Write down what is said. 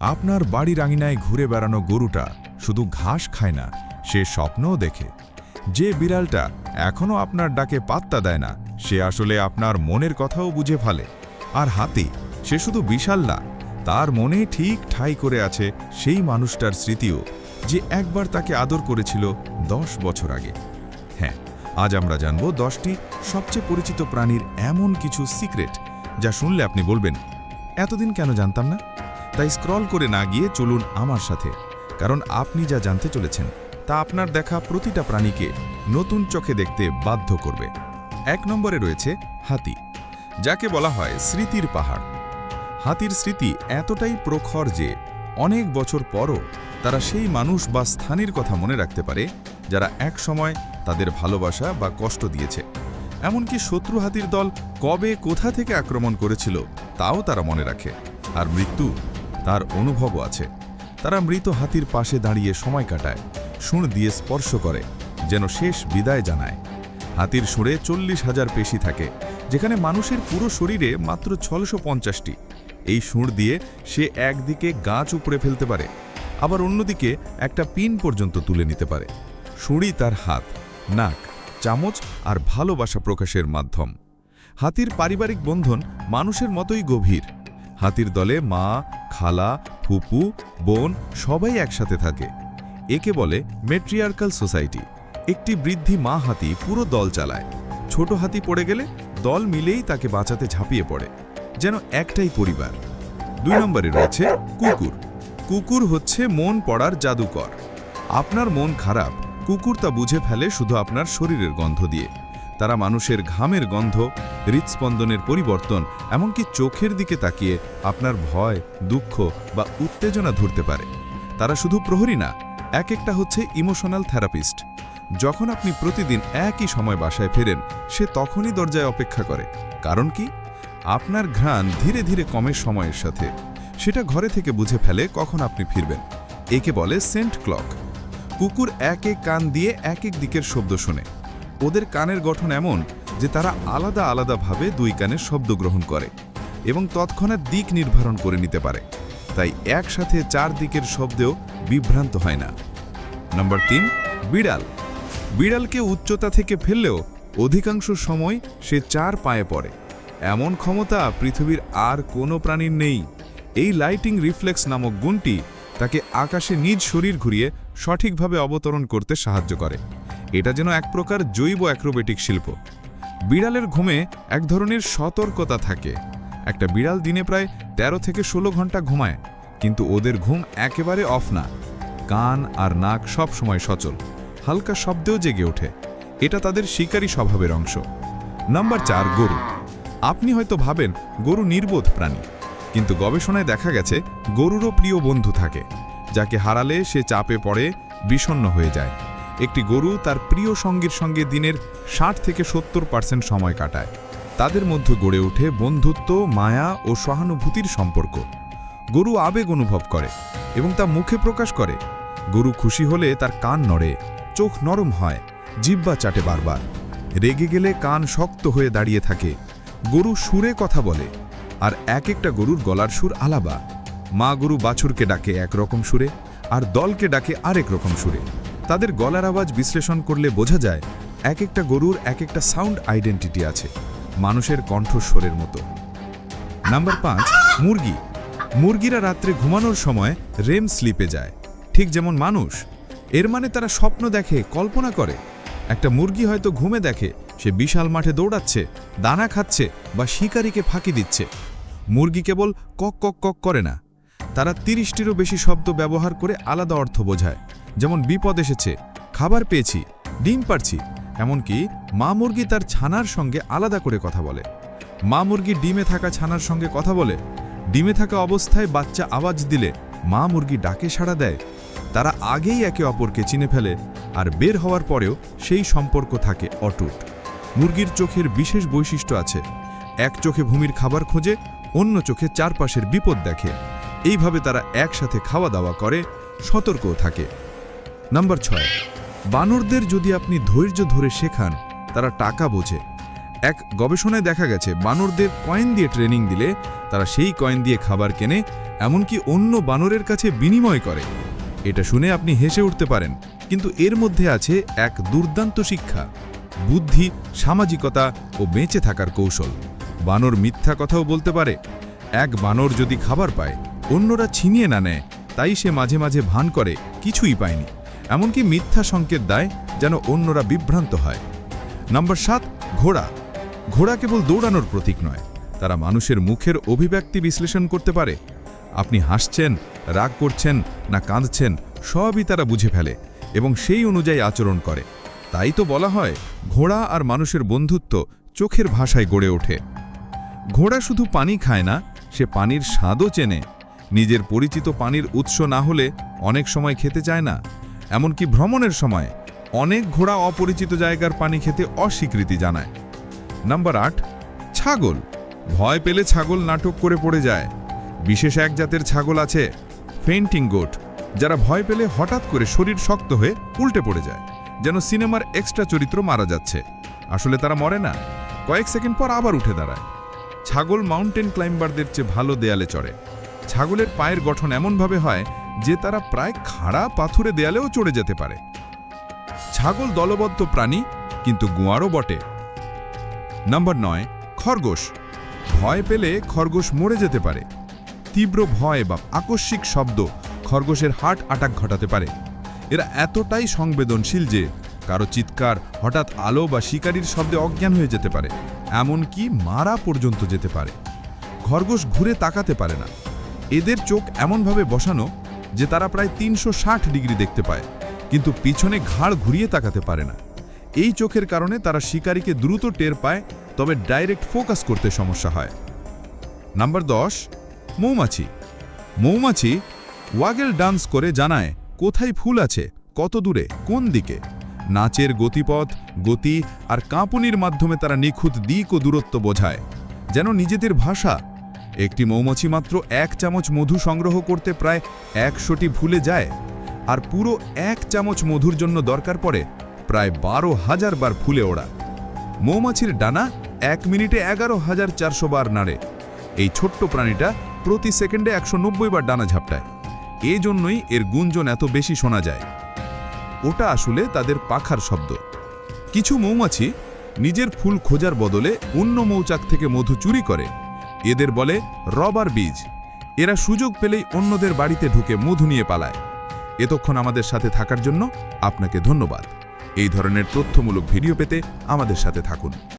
আপনার বাড়ির আঙিনায় ঘুরে বেড়ানো গরুটা শুধু ঘাস খায় না, সে স্বপ্নও দেখে। যে বিড়ালটা এখনও আপনার ডাকে পাত্তা দেয় না, সে আসলে আপনার মনের কথাও বুঝে ফেলে। আর হাতি, সে শুধু বিশাল না, তার মনে ঠিক ঠাই করে আছে সেই মানুষটার স্মৃতিও, যে একবার তাকে আদর করেছিল দশ বছর আগে। হ্যাঁ আজ আমরা জানব দশটি সবচেয়ে পরিচিত প্রাণীর এমন কিছু সিক্রেট, যা শুনলে আপনি বলবেন, এতদিন কেন জানতাম না? তাই স্ক্রল করে না গিয়ে চলুন আমার সাথে, কারণ আপনি যা জানতে চলেছেন তা আপনার দেখা প্রতিটা প্রাণীকে নতুন চোখে দেখতে বাধ্য করবে। এক নম্বরে রয়েছে হাতি, যাকে বলা হয় স্মৃতির পাহাড়। হাতির স্মৃতি এতটাই প্রখর যে অনেক বছর পরও তারা সেই মানুষ বা স্থানের কথা মনে রাখতে পারে যারা এক সময় তাদের ভালোবাসা বা কষ্ট দিয়েছে। এমনকি শত্রু হাতির দল কবে কোথা থেকে আক্রমণ করেছিল তাও তারা মনে রাখে। আর মৃত্যু তার অনুভবও আছে। তারা মৃত হাতির পাশে দাঁড়িয়ে সময় কাটায় সুর দিয়ে স্পর্শ করে, যেন শেষ বিদায় জানায়। হাতির সুরে চল্লিশ হাজার পেশি থাকে, যেখানে মানুষের পুরো শরীরে মাত্র ছশো পঞ্চাশটি। এই সুর দিয়ে সে একদিকে গাছ উপড়ে ফেলতে পারে, আবার অন্যদিকে একটা পিন পর্যন্ত তুলে নিতে পারে। সুড়ি তার হাত, নাক, চামচ আর ভালোবাসা প্রকাশের মাধ্যম। হাতির পারিবারিক বন্ধন মানুষের মতোই গভীর। হাতির দলে মা, খালা, ফুপু, বোন সবাই একসাথে থাকে। একে বলে মেট্রিয়ার্কাল সোসাইটি। একটি বৃদ্ধি মা হাতি পুরো দল চালায়। ছোট হাতি পড়ে গেলে দল মিলেই তাকে বাঁচাতে ঝাঁপিয়ে পড়ে। যেন একটাই পরিবার। দুই নম্বরে রয়েছে কুকুর। কুকুর হচ্ছে মন পড়ার জাদুকর। আপনার মন খারাপ, কুকুর তা বুঝে ফেলে শুধু আপনার শরীরের গন্ধ দিয়ে। তারা মানুষের ঘামের গন্ধ, হৃৎস্পন্দনের পরিবর্তন, এমনকি চোখের দিকে তাকিয়ে আপনার ভয়, দুঃখ বা উত্তেজনা ধরতে পারে। তারা শুধু প্রহরী না এক একটা হচ্ছে ইমোশনাল থেরাপিস্ট যখন আপনি প্রতিদিন একই সময় বাসায় ফেরেন, সে তখনই দরজায় অপেক্ষা করে। কারণ কি? আপনার ঘ্রাণ ধীরে ধীরে কমের সময়ের সাথে। সেটা ঘরে থেকে বুঝে ফেলে কখন আপনি ফিরবেন। একে বলে সেন্ট ক্লক। কুকুর এক এক কান দিয়ে এক এক দিকের শব্দ শোনে। ওদের কানের গঠন এমন যে তারা আলাদা আলাদাভাবে দুই কানের শব্দ গ্রহণ করে এবং তৎক্ষণাৎ দিক নির্ধারণ করে নিতে পারে। তাই একসাথে চার দিকের শব্দেও বিভ্রান্ত হয় না। নম্বর তিন, বিড়াল। বিড়ালকে উচ্চতা থেকে ফেললেও অধিকাংশ সময় সে চার পায়ে পড়ে। এমন ক্ষমতা পৃথিবীর আর কোনো প্রাণীর নেই। এই লাইটিং রিফ্লেক্স নামক গুণটি তাকে আকাশে নিজ শরীর ঘুরিয়ে সঠিকভাবে অবতরণ করতে সাহায্য করে। এটা যেন এক প্রকার জৈব অ্যাক্রোবেটিক শিল্প। বিড়ালের ঘুমে এক ধরনের সতর্কতা থাকে। একটা বিড়াল দিনে প্রায় ১৩ থেকে ১৬ ঘণ্টা ঘুমায়, কিন্তু ওদের ঘুম একেবারে অফ না। কান আর নাক সব সময় সচল, হালকা শব্দেও জেগে ওঠে। এটা তাদের শিকারী স্বভাবের অংশ। নাম্বার চার, গরু। আপনি হয়তো ভাবেন, গরু নির্বোধ প্রাণী। কিন্তু গবেষণায় দেখা গেছে, গরুরও প্রিয় বন্ধু থাকে, যাকে হারালে সে চাপে পড়ে, বিষণ্ণ হয়ে যায়। একটি গরু তার প্রিয় সঙ্গীর সঙ্গে দিনের ষাট থেকে সত্তর পার্সেন্ট সময় কাটায়। তাদের মধ্যে গড়ে ওঠে বন্ধুত্ব, মায়া ও সহানুভূতির সম্পর্ক। গরু আবেগ অনুভব করে এবং তা মুখে প্রকাশ করে। গরু খুশি হলে তার কান নড়ে, চোখ নরম হয় জিব্বা চাটে বারবার। রেগে গেলে কান শক্ত হয়ে দাঁড়িয়ে থাকে। গরু সুরে কথা বলে আর এক একটা গরুর গলার সুর আলাবা মা গরু বাছুরকে ডাকে একরকম সুরে আর দলকে ডাকে আরেক রকম সুরে। তাদের গলার আওয়াজ বিশ্লেষণ করলে বোঝা যায়, এক একটা গরুর এক একটা সাউন্ড আইডেন্টিটি আছে, মানুষের কণ্ঠস্বরের মতো। নাম্বার পাঁচ, মুরগি। মুরগিরা রাত্রে ঘুমানোর সময় রেম স্লিপে যায়। ঠিক যেমন মানুষ। এর মানে তারা স্বপ্ন দেখে, কল্পনা করে। একটা মুরগি হয়তো ঘুমে দেখে, সে বিশাল মাঠে দৌড়াচ্ছে, দানা খাচ্ছে বা শিকারীকে ফাঁকি দিচ্ছে। মুরগি কেবল কক কক কক করে না। তারা তিরিশটিরও বেশি শব্দ ব্যবহার করে আলাদা অর্থ বোঝায়। যেমন বিপদ এসেছে, খাবার পেয়েছি, ডিম পারছি, এমনকি মা মুরগি তার ছানার সঙ্গে আলাদা করে কথা বলে। মা মুরগি ডিমে থাকা ছানার সঙ্গে কথা বলে, ডিমে থাকা অবস্থায় বাচ্চা আওয়াজ দিলে মা মুরগি ডাকে সাড়া দেয়। তারা আগেই একে অপরকে চিনে ফেলে আর বের হওয়ার পরেও সেই সম্পর্ক থাকে অটুট। মুরগির চোখের বিশেষ বৈশিষ্ট্য আছে, এক চোখে ভূমির খাবার খোঁজে, অন্য চোখে চারপাশের বিপদ দেখে। এইভাবে তারা একসাথে খাওয়া দাওয়া করে, সতর্কও থাকে। নাম্বার ছয়, বানরদের যদি আপনি ধৈর্য ধরে শেখান, তারা টাকা বোঝে। এক, গবেষণায় দেখা গেছে, বানরদের কয়েন দিয়ে ট্রেনিং দিলে তারা সেই কয়েন দিয়ে খাবার কেনে, এমনকি অন্য বানরের কাছে বিনিময় করে। এটা শুনে আপনি হেসে উঠতে পারেন, কিন্তু এর মধ্যে আছে এক দুর্দান্ত শিক্ষা, বুদ্ধি, সামাজিকতা ও বেঁচে থাকার কৌশল। বানর মিথ্যা কথাও বলতে পারে। এক বানর যদি খাবার পায়, অন্যরা ছিনিয়ে না নেয়, তাই সে মাঝে মাঝে ভান করে, কিছুই পায়নি। এমনকি মিথ্যা সংকেত দেয় যেন অন্যরা বিভ্রান্ত হয়। নম্বর সাত, ঘোড়া। ঘোড়া কেবল দৌড়ানোর প্রতীক নয়, তারা মানুষের মুখের অভিব্যক্তি বিশ্লেষণ করতে পারে। আপনি হাসছেন, রাগ করছেন না কাঁদছেন, সবই তারা বুঝে ফেলে এবং সেই অনুযায়ী আচরণ করে। তাই তো বলা হয়, ঘোড়া আর মানুষের বন্ধুত্ব চোখের ভাষায় গড়ে ওঠে। ঘোড়া শুধু পানি খায় না, সে পানির স্বাদও চেনে। নিজের পরিচিত পানির উৎস না হলে অনেক সময় খেতে চায় না। এমনকি ভ্রমণের সময় অনেক ঘোড়া অপরিচিত জায়গার পানি খেতে অস্বীকৃতি জানায়। নাম্বার আট, ছাগল। ভয় পেলে ছাগল নাটক করে পড়ে যায়। বিশেষ এক জাতের ছাগল আছে ফেন্টিং গোট, যারা ভয় পেলে হঠাৎ করে শরীর শক্ত হয়ে উল্টে পড়ে যায়, যেন সিনেমার এক্সট্রা চরিত্র মারা যাচ্ছে। আসলে তারা মরে না, কয়েক সেকেন্ড পর আবার উঠে দাঁড়ায়। ছাগল মাউন্টেন ক্লাইম্বারদের চেয়ে ভালো দেয়ালে চড়ে। ছাগলের পায়ের গঠন এমনভাবে হয় যে তারা প্রায় খাড়া পাথুরে দেয়ালেও চড়ে যেতে পারে। ছাগল দলবদ্ধ প্রাণী, কিন্তু গুয়ারও বটে। নাম্বার নয়, খরগোশ। ভয় পেলে খরগোশ মরে যেতে পারে। তীব্র ভয় বা আকস্মিক শব্দ খরগোশের হার্ট আটাক ঘটাতে পারে। এরা এতটাই সংবেদনশীল যে কারও চিৎকার, হঠাৎ আলো বা শিকারীর শব্দে অজ্ঞান হয়ে যেতে পারে, এমনকি মারা পর্যন্ত যেতে পারে। খরগোশ ঘুরে তাকাতে পারে না। এদের চোখ এমনভাবে বসানো যে তারা প্রায় তিনশো ষাট ডিগ্রি দেখতে পায়, কিন্তু পিছনে ঘাড় ঘুরিয়ে তাকাতে পারে না। এই চোখের কারণে তারা শিকারীকে দ্রুত টের পায়, তবে ডাইরেক্ট ফোকাস করতে সমস্যা হয়। নাম্বার দশ, মৌমাছি। মৌমাছি ওয়াগেল ডান্স করে জানায়, কোথায় ফুল আছে? কত দূরে? কোন দিকে? নাচের গতিপথ, গতি আর কাঁপুনির মাধ্যমে তারা নিখুঁত দিক ও দূরত্ব বোঝায়, যেন নিজেদের ভাষা একটি মৌমাছি মাত্র এক চামচ মধু সংগ্রহ করতে প্রায় একশোটি ভুলে যায়, আর পুরো এক চামচ মধুর জন্য দরকার পড়ে প্রায় বারো হাজার বার ফুলে ওড়া। মৌমাছির ডানা এক মিনিটে এগারো হাজার চারশো বার নাড়ে। এই ছোট্ট প্রাণীটা প্রতি সেকেন্ডে একশো নব্বই বার ডানা ঝাপটায়। এই জন্যই এর গুঞ্জন এত বেশি শোনা যায়। ওটা আসলে তাদের পাখার শব্দ। কিছু মৌমাছি নিজের ফুল খোঁজার বদলে অন্য মৌচাক থেকে মধু চুরি করে। এদের বলে রবার বীজ। এরা সুযোগ পেলেই অন্যদের বাড়িতে ঢুকে মধু নিয়ে পালায়। এতক্ষণ আমাদের সাথে থাকার জন্য আপনাকে ধন্যবাদ। এই ধরনের তথ্যমূলক ভিডিও পেতে আমাদের সাথে থাকুন।